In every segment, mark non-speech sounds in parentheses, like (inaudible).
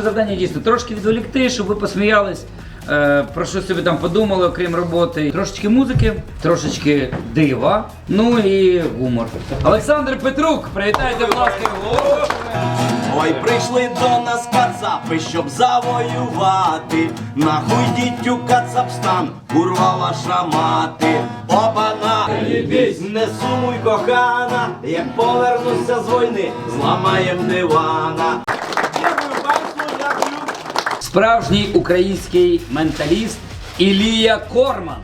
наше завдання дійсно трошки відволікти, щоб ви посміялись. е, Про що собі там подумали, окрім роботи. Трошечки музики, трошечки дива, ну і гумор. Олександр Петрук, привітайте, будь ласка. Ой, прийшли до нас кацапи, щоб завоювати. Нахуй дітю кацапстан, курва ваша мати. Опана, не сумуй, кохана, як повернуся з війни, зламаєм дивана. Справжній український менталіст Ілія Корман.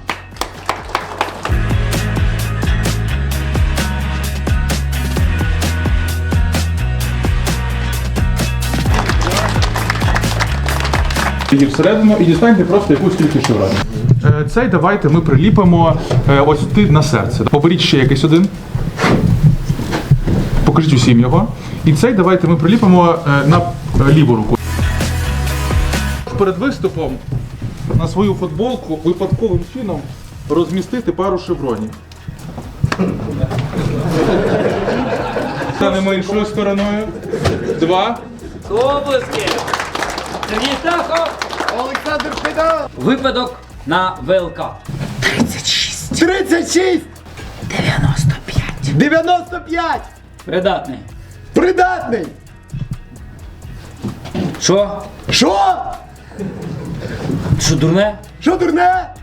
Її всередину і дістаньте просто якусь кількість шевронів. Е, Цей давайте ми приліпимо е, ось тут на серце. Поберіть ще якийсь один. Покажіть усім його. І цей давайте ми приліпимо е, на е, ліву руку. Перед виступом на свою футболку випадковим чином розмістити пару шевронів. Станемо іншою стороною. Два. Облески! Сергій Стахов! Олександр Федор! Випадок на ВЛК. 36! 95! 95! Придатний. Придатний! Що? Що? Що дурне? Що дурне?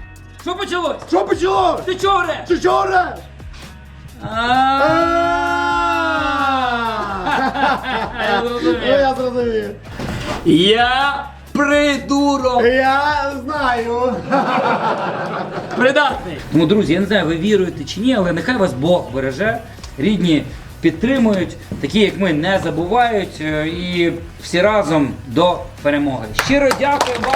Що почалось? Що почало? Ти чого реш? Що що ореш? Я Ну, зрозумів. я зрозумів. Я придурок. Я знаю. (laughs) Придатний. Тому, друзі, я не знаю, ви віруєте чи ні, але нехай вас Бог береже. Рідні підтримують, такі як ми не забувають. е, І всі разом до перемоги. Щиро дякую вам.